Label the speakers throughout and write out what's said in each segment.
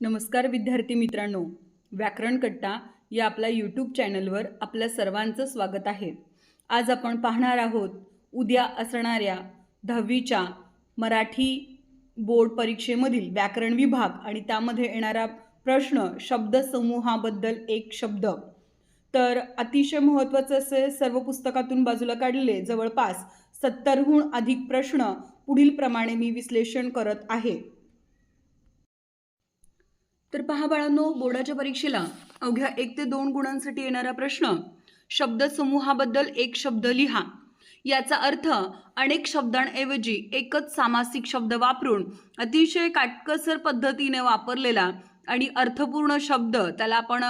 Speaker 1: नमस्कार विद्यार्थी मित्रांनो. व्याकरण कट्टा या आपल्या यूट्यूब चॅनलवर आपल्या सर्वांचं स्वागत आहे. आज आपण पाहणार आहोत उद्या असणाऱ्या दहावीच्या मराठी बोर्ड परीक्षेमधील व्याकरण विभाग आणि त्यामध्ये येणारा प्रश्न शब्दसमूहाबद्दल एक शब्द. तर अतिशय महत्त्वाचं असे सर्व पुस्तकातून बाजूला काढलेले जवळपास सत्तरहून अधिक प्रश्न पुढील प्रमाणे मी विश्लेषण करत आहे. तर पहा बाळांनो बोर्डाच्या परीक्षेला अवघ्या एक ते दोन गुणांसाठी येणारा प्रश्न शब्दसमूहाबद्दल एक शब्द लिहा. याचा अर्थ अनेक शब्दांऐवजी एकच सामासिक शब्द वापरून अतिशय काटकसर पद्धतीने वापरलेला आणि अर्थपूर्ण शब्द त्याला आपण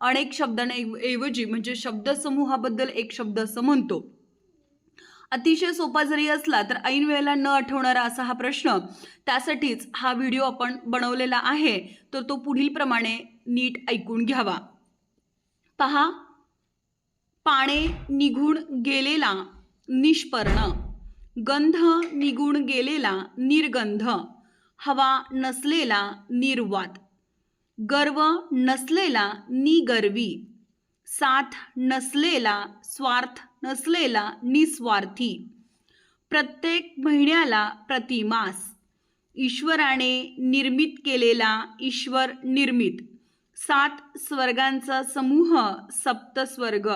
Speaker 1: अनेक शब्दांऐवजी म्हणजे शब्दसमूहाबद्दल एक शब्द असं म्हणतो. अतिशय सोपा जरी असला तर ऐन वेळेला न आठवणारा असा हा प्रश्न त्यासाठीच हा व्हिडिओ आपण बनवलेला आहे तर तो पुढील प्रमाणे नीट ऐकून घ्यावा. पहा पाणे निघून गेलेला निष्पर्ण गंध निघून गेलेला निर्गंध हवा नसलेला निर्वात गर्व नसलेला निगर्वी साथ नसलेला स्वार्थ नसलेला निस्वार्थी. प्रत्येक महिन्याला प्रतिमास. ईश्वराने निर्मित केलेला ईश्वर निर्मित. सात स्वर्गांचा समूह सप्तस्वर्ग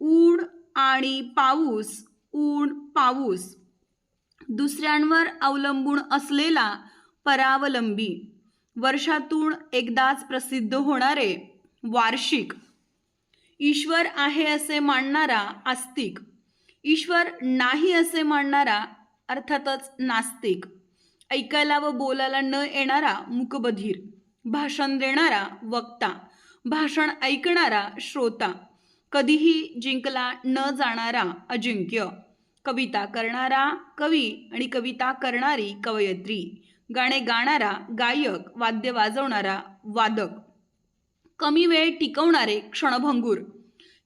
Speaker 1: ऊन आणि पाऊस ऊन पाऊस. दुसऱ्यांवर अवलंबून असलेला परावलंबी. वर्षातून एकदाच प्रसिद्ध होणारे वार्षिक ईश्वर आहे असे मानणारा आस्तिक. ईश्वर नाही असे मानणारा अर्थातच नास्तिक. ऐकायला व बोलायला न येणारा मुकबधीर. भाषण देणारा वक्ता. भाषण ऐकणारा श्रोता. कधीही जिंकला न जाणारा अजिंक्य. कविता करणारा कवी आणि कविता करणारी कवयत्री. गाणे गाणारा गायक वाद्य वाजवणारा वादक. कमी वेळ टिकवणारे क्षणभंगूर.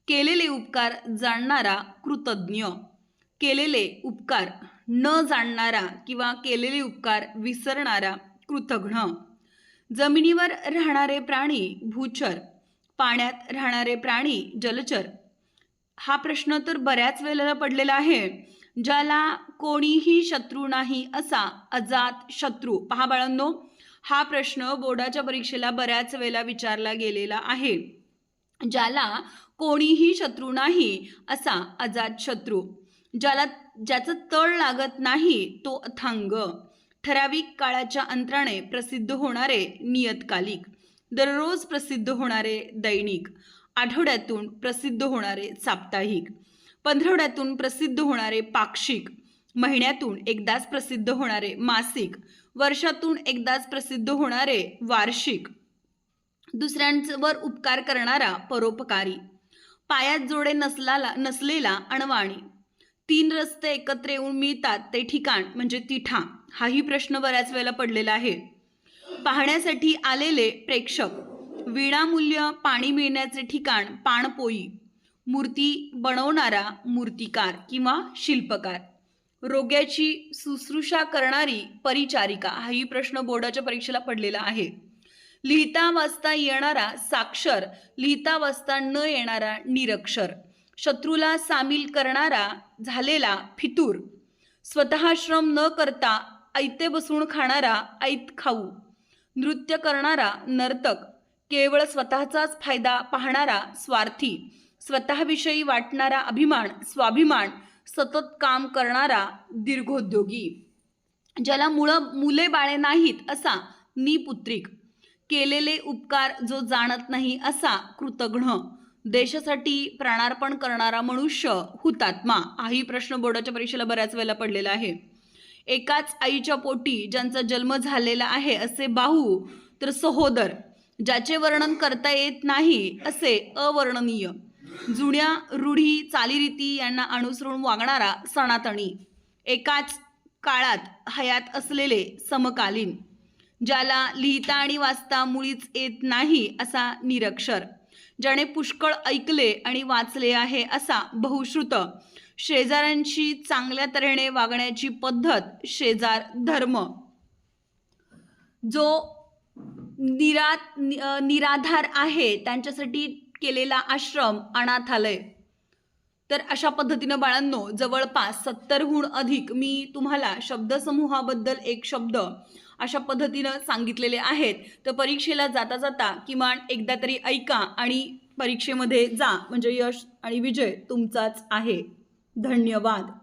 Speaker 1: केलेले उपकार जाणणारा कृतज्ञ. केलेले उपकार न जाणणारा किंवा केलेले उपकार विसरणारा कृतघ्न. जमिनीवर राहणारे प्राणी भूचर. पाण्यात राहणारे प्राणी जलचर. हा प्रश्न तर बऱ्याच वेळेला पडलेला आहे. ज्याला कोणीही शत्रू नाही असा अजात शत्रू. पहा बाळांनो हा प्रश्न बोर्डाच्या परीक्षेला बऱ्याच वेळेला विचारला गेलेला आहे. ज्याला कोणीही शत्रू नाही असा अजात शत्रू. ज्याला ज्याचं तळ लागत नाही तो अथांग. ठराविक काळाच्या अंतराने प्रसिद्ध होणारे नियतकालिक. दररोज प्रसिद्ध होणारे दैनिक. आठवड्यातून प्रसिद्ध होणारे साप्ताहिक. पंधरवड्यातून प्रसिद्ध होणारे पाक्षिक. महिन्यातून एकदाच प्रसिद्ध होणारे मासिक वर्षातून एकदाच प्रसिद्ध होणारे वार्षिक. दुसऱ्यांवर उपकार करणारा परोपकारी. पायात जोडे नसलाला नसलेला अणवाणी. तीन रस्ते एकत्र येऊन मिळतात ते ठिकाण म्हणजे तिठा. हाही प्रश्न बऱ्याच वेळेला पडलेला आहे. पाहण्यासाठी आलेले प्रेक्षक विणामूल्य पाणी मिळण्याचे ठिकाण पाणपोई. मूर्ती बनवणारा मूर्तिकार किंवा शिल्पकार. रोग्याची शुश्रूषा करणारी परिचारिका हाही प्रश्न बोर्डाच्या परीक्षेला पडलेला आहे. लिहिता वाचता येणारा साक्षर लिहिता वाचता न येणारा निरक्षर. शत्रूला सामील करणारा झालेला फितूर. स्वतः श्रम न करता ऐते बसून खाणारा ऐत खाऊ. नृत्य करणारा नर्तक. केवळ स्वतःचाच फायदा पाहणारा स्वार्थी. स्वतःविषयी वाटणारा अभिमान स्वाभिमान सतत काम करणारा दीर्घोद्योगी ज्याला मुळं मुले बाळे नाहीत असा निपुत्रिक केलेले उपकार जो जाणत नाही असा कृतघ्न देशासाठी प्राणार्पण करणारा मनुष्य हुतात्मा हाही प्रश्न बोर्डाच्या परीक्षेला बऱ्याच वेळेला पडलेला आहे. एकाच आईच्या पोटी ज्यांचा जन्म झालेला आहे असे बाहू तर सहोदर ज्याचे वर्णन करता येत नाही असे अवर्णनीय. जुन्या रूढी चालीरीती यांना अनुसरून वागणारा सनातनी एकाच काळात हयात असलेले समकालीन ज्याला लिहिता आणि वाचता मुळीच येत नाही असा निरक्षर ज्याने पुष्कळ ऐकले आणि वाचले आहे असा बहुश्रुत शेजाऱ्यांशी चांगल्या तऱ्हेने वागण्याची पद्धत शेजार धर्म. जो निरा नि- निराधार आहे त्यांच्यासाठी केलेला आश्रम अनाथालय. तर अशा पद्धतीनं बाळांनो जवळपास सत्तरहून अधिक मी तुम्हाला शब्दसमूहाबद्दल एक शब्द अशा पद्धतीनं सांगितलेले आहेत. तर परीक्षेला जाता जाता किमान एकदा तरी ऐका आणि परीक्षेमध्ये जा. म्हणजे यश आणि विजय तुमचाच आहे. धन्यवाद.